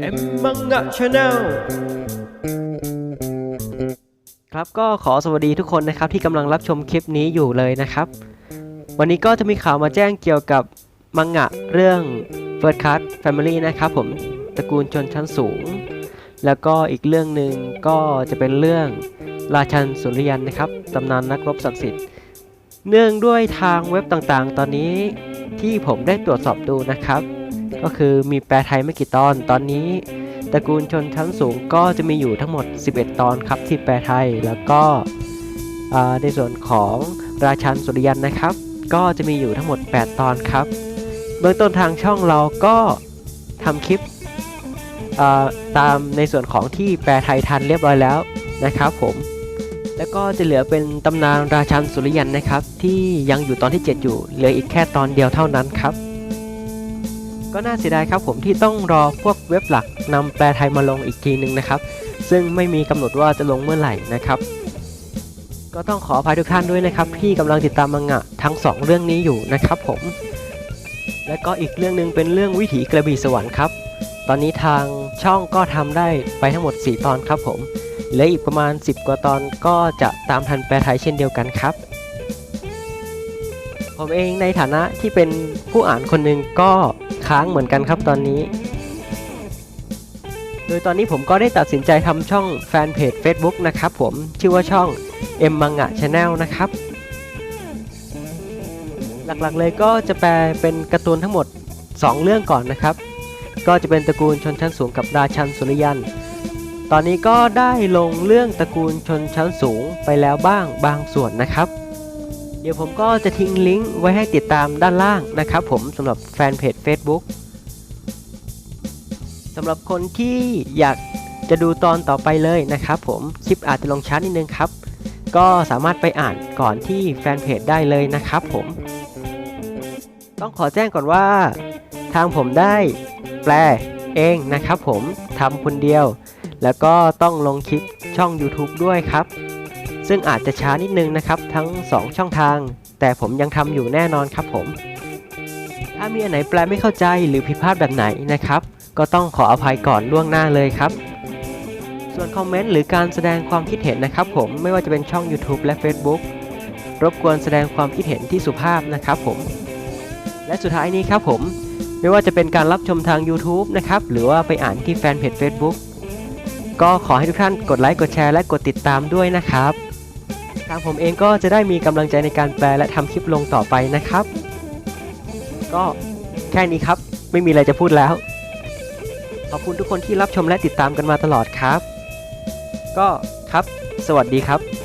เอ็มมังงะชาแนลครับก็ขอสวัสดีทุกคนนะครับที่กำลังรับชมคลิปนี้อยู่เลยนะครับ วันนี้ก็จะมีข่าวมาแจ้งเกี่ยวกับมังงะเรื่อง First Class Family นะครับผมตระกูลชนชั้นสูง แล้วก็อีกเรื่องหนึ่งก็จะเป็นเรื่องราชันสุริยันนะครับตำนานนักรบศักดิ์สิทธิ์เนื่องด้วยทางเว็บต่างๆ ตอนนี้ที่ผมได้ตรวจสอบดูนะครับ ก็คือมีแปลไทยไม่กี่ตอน ตอนนี้ตระกูลชนชั้นสูงก็จะมีอยู่ทั้งหมด 11 ตอนครับที่แปลไทย แล้วก็ในส่วนของราชันสุริยันนะครับ ก็จะมีอยู่ทั้งหมด 8 ตอนครับ เบื้องต้นทางช่องเราก็ทำคลิปตามในส่วนของที่แปลไทยทันเรียบร้อยแล้วนะครับผม แล้วก็จะเหลือเป็นตำนานราชันสุริยันนะครับ ที่ยังอยู่ตอนที่ 7 อยู่เหลืออีกแค่ตอนเดียวเท่านั้นครับ ก็น่าเสียดายครับผมที่ต้องรอพวกเว็บหลักนำแปลไทยมาลงอีกทีหนึ่งนะครับ ซึ่งไม่มีกำหนดว่าจะลงเมื่อไหร่นะครับ ก็ต้องขออภัยทุกท่านด้วยนะครับ ที่กำลังติดตามมังงะทั้ง 2 เรื่องนี้อยู่นะครับผม และก็อีกเรื่องหนึ่งเป็นเรื่องวิถีกระบี่สวรรค์ครับ ตอนนี้ทางช่องก็ทำได้ไปทั้งหมด 4 ตอนครับผมเหลืออีกประมาณ 10 กว่าตอนก็จะตามทันแปลไทยเช่นเดียวกันครับ ผมเองในฐานะที่เป็นผู้อ่านคนหนึ่งก็ ค้างเหมือนกันครับตอนนี้ โดยตอนนี้ผมก็ได้ตัดสินใจทำช่องแฟนเพจ Facebook นะครับผมชื่อว่าช่อง M Manga Channel นะครับ หลักๆเลยก็จะแปลเป็นการ์ตูนทั้งหมด 2 เรื่องก่อนนะครับ ก็จะเป็นตระกูลชนชั้นสูงกับราชันสุริยัน ตอนนี้ก็ได้ลงเรื่องตระกูลชนชั้นสูงไปแล้วบ้างบางส่วนนะครับ เดี๋ยวผมก็จะทิ้งลิงก์ไว้ให้ติดตามด้านล่างนะครับผมสำหรับแฟนเพจ Facebook สำหรับคนที่อยากจะดูตอนต่อไปเลยนะครับผมคลิปอาจจะลงช้านิดนึงครับ ก็สามารถไปอ่านก่อนที่แฟนเพจได้เลยนะครับผม ต้องขอแจ้งก่อนว่า ทางผมได้แปลเองนะครับผมทำคนเดียว แล้วก็ต้องลงคลิปช่อง YouTube ด้วยครับ ซึ่งอาจจะช้านิดนึงนะครับ ทั้ง 2 ช่องทาง แต่ผมยังทำอยู่แน่นอนครับผม ถ้ามีอันไหนแปลไม่เข้าใจหรือผิดพลาดแบบไหนนะครับ ก็ต้องขออภัยก่อนล่วงหน้าเลยครับ ส่วนคอมเมนต์หรือการแสดงความคิดเห็นนะครับผมไม่ว่าจะเป็นช่อง YouTube และ Facebook รบกวนแสดงความคิดเห็นที่สุภาพนะครับผม และสุดท้ายนี้ครับผมไม่ว่าจะเป็นการรับชมทาง YouTube นะครับ หรือว่าไปอ่านที่แฟนเพจ Facebook ก็ขอให้ทุกท่านกดไลค์ กดแชร์ และกดติดตามด้วยนะครับ ทางผมเองก็จะได้มีกำลังใจในการแปลและทำคลิปลงต่อไปนะครับ ก็แค่นี้ครับ ไม่มีอะไรจะพูดแล้ว ขอบคุณทุกคนที่รับชมและติดตามกันมาตลอดครับ ก็ครับ สวัสดีครับ